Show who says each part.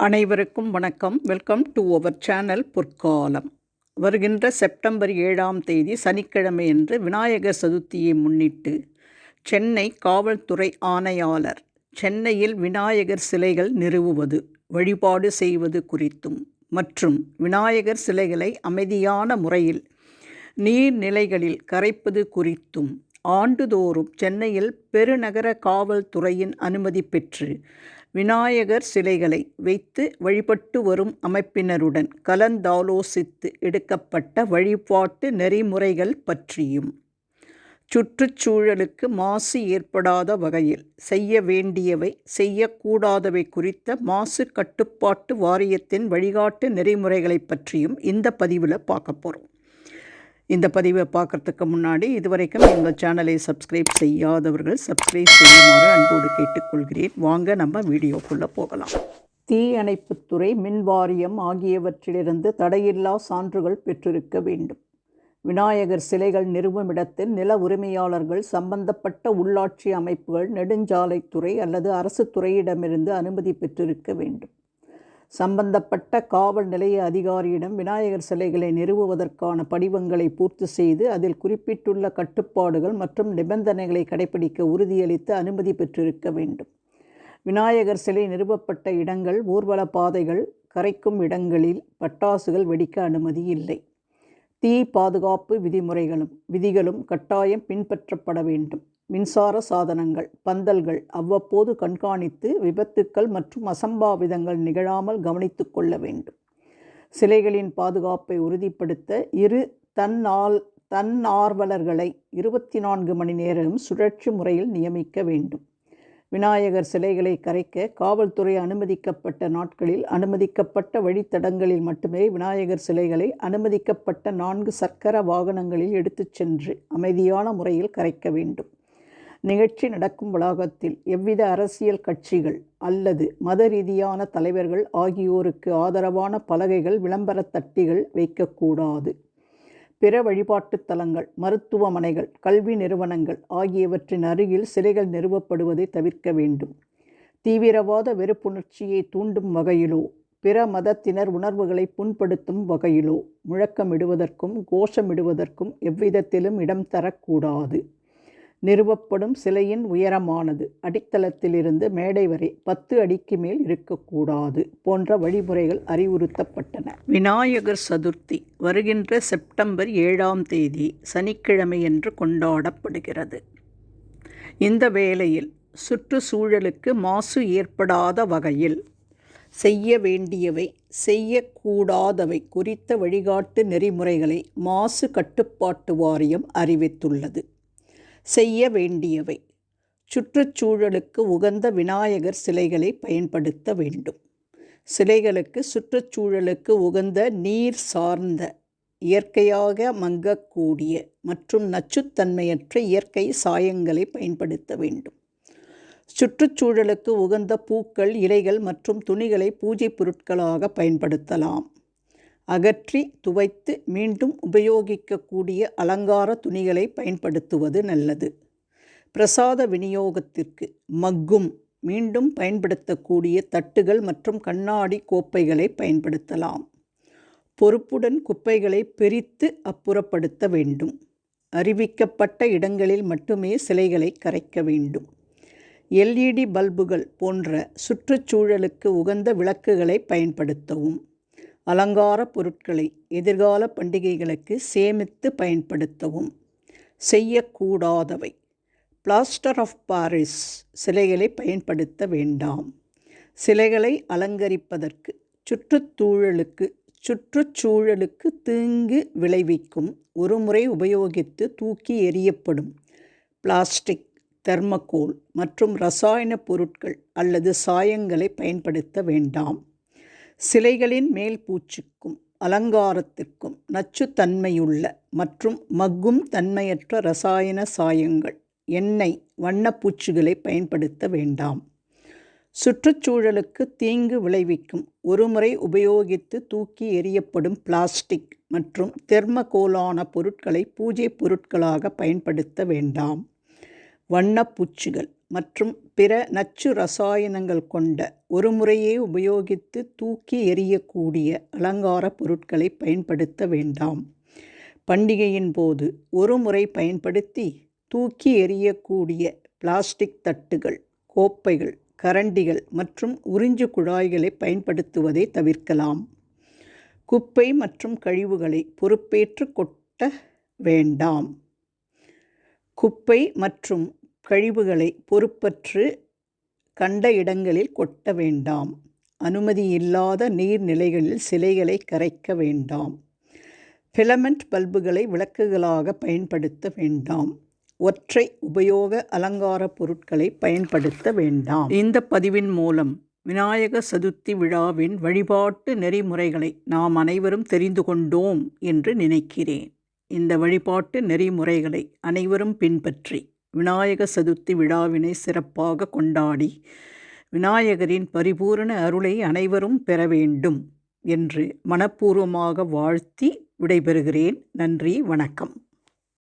Speaker 1: அனைவருக்கும் வணக்கம். Welcome to our channel பொற்காலம் வருகின்ற செப்டம்பர் ஏழாம் தேதி சனிக்கிழமையன்று விநாயகர் சதுர்த்தியை முன்னிட்டு சென்னை காவல்துறை ஆணையாளர் சென்னையில் விநாயகர் சிலைகள் நிறுவுவது வழிபாடு செய்வது குறித்தும் மற்றும் விநாயகர் சிலைகளை அமைதியான முறையில் நீர்நிலைகளில் கரைப்பது குறித்தும் ஆண்டுதோறும் சென்னையில் பெருநகர காவல்துறையின் அனுமதி பெற்று விநாயகர் சிலைகளை வைத்து வழிபட்டு வரும் அமைப்பினருடன் கலந்தாலோசித்து எடுக்கப்பட்ட வழிபாட்டு நெறிமுறைகள் பற்றியும் சுற்றுச்சூழலுக்கு மாசு ஏற்படாத வகையில் செய்ய வேண்டியவை செய்யக்கூடாதவை குறித்த மாசு கட்டுப்பாட்டு வாரியத்தின் வழிகாட்டு நெறிமுறைகளை பற்றியும் இந்த பதிவில் பார்க்க போகிறோம் இந்த பதிவை பார்க்குறதுக்கு முன்னாடி இதுவரைக்கும் எங்கள் சேனலை சப்ஸ்கிரைப் செய்யாதவர்கள் சப்ஸ்கிரைப் செய்யுமாறு அன்போடு கேட்டுக்கொள்கிறேன். வாங்க நம்ம வீடியோக்குள்ளே போகலாம். தீயணைப்புத்துறை மின் வாரியம் ஆகியவற்றிலிருந்து தடையில்லா சான்றுகள் பெற்றிருக்க வேண்டும். விநாயகர் சிலைகள் நிறுவும் இடத்தில் நில உரிமையாளர்கள் சம்பந்தப்பட்ட உள்ளாட்சி அமைப்புகள் நெடுஞ்சாலைத்துறை அல்லது அரசு துறையிடமிருந்து அனுமதி பெற்றிருக்க வேண்டும். சம்பந்தப்பட்ட காவல் நிலைய அதிகாரியிடம் விநாயகர் சிலைகளை நிறுவுவதற்கான படிவங்களை பூர்த்தி செய்து அதில் குறிப்பிட்டுள்ள கட்டுப்பாடுகள் மற்றும் நிபந்தனைகளை கடைபிடிக்க உறுதியளித்து அனுமதி பெற்றிருக்க வேண்டும். விநாயகர் சிலை நிறுவப்பட்ட இடங்கள் ஊர்வல பாதைகள் கரைக்கும் இடங்களில் பட்டாசுகள் வெடிக்க அனுமதி இல்லை. தீ பாதுகாப்பு விதிமுறைகளும் விதிகளும் கட்டாயம் பின்பற்றப்பட வேண்டும். மின்சார சாதனங்கள் பந்தல்கள் அவ்வப்போது கண்காணித்து விபத்துக்கள் மற்றும் அசம்பாவிதங்கள் நிகழாமல் கவனித்து கொள்ள வேண்டும். சிலைகளின் பாதுகாப்பை உறுதிப்படுத்த இரு தன்னால் தன்னார்வலர்களை இருபத்தி நான்கு மணி நேரம் சுழற்சி முறையில் நியமிக்க வேண்டும். விநாயகர் சிலைகளை கரைக்க காவல்துறை அனுமதிக்கப்பட்ட நாட்களில் அனுமதிக்கப்பட்ட வழித்தடங்களில் மட்டுமே விநாயகர் சிலைகளை அனுமதிக்கப்பட்ட நான்கு சக்கர வாகனங்களில் எடுத்துச் சென்று அமைதியான முறையில் கரைக்க வேண்டும். நிகழ்ச்சி நடக்கும் வளாகத்தில் எவ்வித அரசியல் கட்சிகள் அல்லது மத ரீதியான தலைவர்கள் ஆகியோருக்கு ஆதரவான பலகைகள் விளம்பர தட்டிகள் வைக்கக்கூடாது. பிற வழிபாட்டுத் தலங்கள் மருத்துவமனைகள் கல்வி நிறுவனங்கள் ஆகியவற்றின் அருகில் சிலைகள் நிறுவப்படுவதை தவிர்க்க வேண்டும். தீவிரவாத வெறுப்புணர்ச்சியை தூண்டும் வகையிலோ பிற மதத்தினர் உணர்வுகளை புண்படுத்தும் வகையிலோ முழக்கமிடுவதற்கும் கோஷமிடுவதற்கும் எவ்விதத்திலும் இடம் தரக்கூடாது. நிறுவப்படும் சிலையின் உயரமானது. அடித்தளத்திலிருந்து மேடை வரை பத்து அடிக்கு மேல் இருக்கக்கூடாது போன்ற வழிமுறைகள் அறிவுறுத்தப்பட்டன. விநாயகர் சதுர்த்தி வருகின்ற செப்டம்பர் ஏழாம் தேதி சனிக்கிழமையன்று கொண்டாடப்படுகிறது. இந்த வேளையில் சுற்றுச்சூழலுக்கு மாசு ஏற்படாத வகையில் செய்ய வேண்டியவை செய்யக்கூடாதவை குறித்த வழிகாட்டு நெறிமுறைகளை மாசு கட்டுப்பாட்டு வாரியம் அறிவித்துள்ளது. செய்ய வேண்டியவை. சுற்றுச்சூழலுக்கு உகந்த விநாயகர் சிலைகளை பயன்படுத்த வேண்டும். சிலைகளுக்கு சுற்றுச்சூழலுக்கு உகந்த நீர் சார்ந்த இயற்கையாக மங்கக்கூடிய மற்றும் நச்சுத்தன்மையற்ற இயற்கை சாயங்களை பயன்படுத்த வேண்டும். சுற்றுச்சூழலுக்கு உகந்த பூக்கள் இலைகள் மற்றும் துணிகளை பூஜை பொருட்களாக பயன்படுத்தலாம். அகற்றி துவைத்து மீண்டும் உபயோகிக்கக்கூடிய அலங்கார துணிகளை பயன்படுத்துவது நல்லது. பிரசாத விநியோகத்திற்கு மக்கும் மீண்டும் பயன்படுத்தக்கூடிய தட்டுகள் மற்றும் கண்ணாடி கோப்பைகளை பயன்படுத்தலாம். பொறுப்புடன் குப்பைகளை பிரித்து அப்புறப்படுத்த வேண்டும். அறிவிக்கப்பட்ட இடங்களில் மட்டுமே சிலைகளை கரைக்க வேண்டும். எல்இடி பல்புகள் போன்ற சுற்றுச்சூழலுக்கு உகந்த விளக்குகளை பயன்படுத்தவும். அலங்கார பொருட்களை எதிர்கால பண்டிகைகளுக்கு சேமித்து பயன்படுத்தவும். செய்யக்கூடாதவை. பிளாஸ்டர் ஆஃப் பாரிஸ் சிலைகளை பயன்படுத்த வேண்டாம். சிலைகளை அலங்கரிப்பதற்கு சுற்றுச்சூழலுக்கு சுற்றுச்சூழலுக்கு தீங்கு விளைவிக்கும் ஒருமுறை உபயோகித்து தூக்கி எறியப்படும். பிளாஸ்டிக் தெர்மக்கோல் மற்றும் ரசாயன பொருட்கள் அல்லது சாயங்களை பயன்படுத்த வேண்டாம். சிலைகளின் மேல் பூச்சுக்கும் அலங்காரத்திற்கும் நச்சுத்தன்மையுள்ள மற்றும் மக்கும் தன்மையற்ற ரசாயன சாயங்கள் எண்ணெய் வண்ணப்பூச்சுகளை பயன்படுத்த வேண்டாம். சுற்றுச்சூழலுக்கு தீங்கு விளைவிக்கும் ஒருமுறை உபயோகித்து தூக்கி எறியப்படும் பிளாஸ்டிக் மற்றும் தெர்மகோலான பொருட்களை பூஜை பொருட்களாக பயன்படுத்த வேண்டாம். வண்ணப்பூச்சுகள் மற்றும் பிற நச்சு ரசாயனங்கள் கொண்ட ஒரு முறையே உபயோகித்து தூக்கி எறியக்கூடிய அலங்கார பொருட்களை பயன்படுத்த வேண்டாம். பண்டிகையின் போது ஒரு முறை பயன்படுத்தி தூக்கி எறியக்கூடிய பிளாஸ்டிக் தட்டுகள் கோப்பைகள் கரண்டிகள் மற்றும் உறிஞ்சு குழாய்களை பயன்படுத்துவதை தவிர்க்கலாம். குப்பை மற்றும் கழிவுகளை பொறுப்பேற்று கொட்ட வேண்டாம். குப்பை மற்றும் கழிவுகளை பொறுப்பற்று கண்ட இடங்களில் கொட்ட வேண்டாம். அனுமதி இல்லாத நீர்நிலைகளில் சிலைகளை கரைக்க வேண்டாம். ஃபிலமெண்ட் பல்புகளை விளக்குகளாக பயன்படுத்த வேண்டாம். ஒற்றை உபயோக அலங்கார பொருட்களை பயன்படுத்த வேண்டாம். இந்த பதிவின் மூலம் விநாயக சதுர்த்தி விழாவின் வழிபாட்டு நெறிமுறைகளை நாம் அனைவரும் தெரிந்து கொண்டோம் என்று நினைக்கிறேன். இந்த வழிபாட்டு நெறிமுறைகளை அனைவரும் பின்பற்றி விநாயக சதுர்த்தி விழாவினை சிறப்பாக கொண்டாடி விநாயகரின் பரிபூரண அருளை அனைவரும் பெற வேண்டும் என்று மனப்பூர்வமாக வாழ்த்தி விடைபெறுகிறேன். நன்றி வணக்கம்.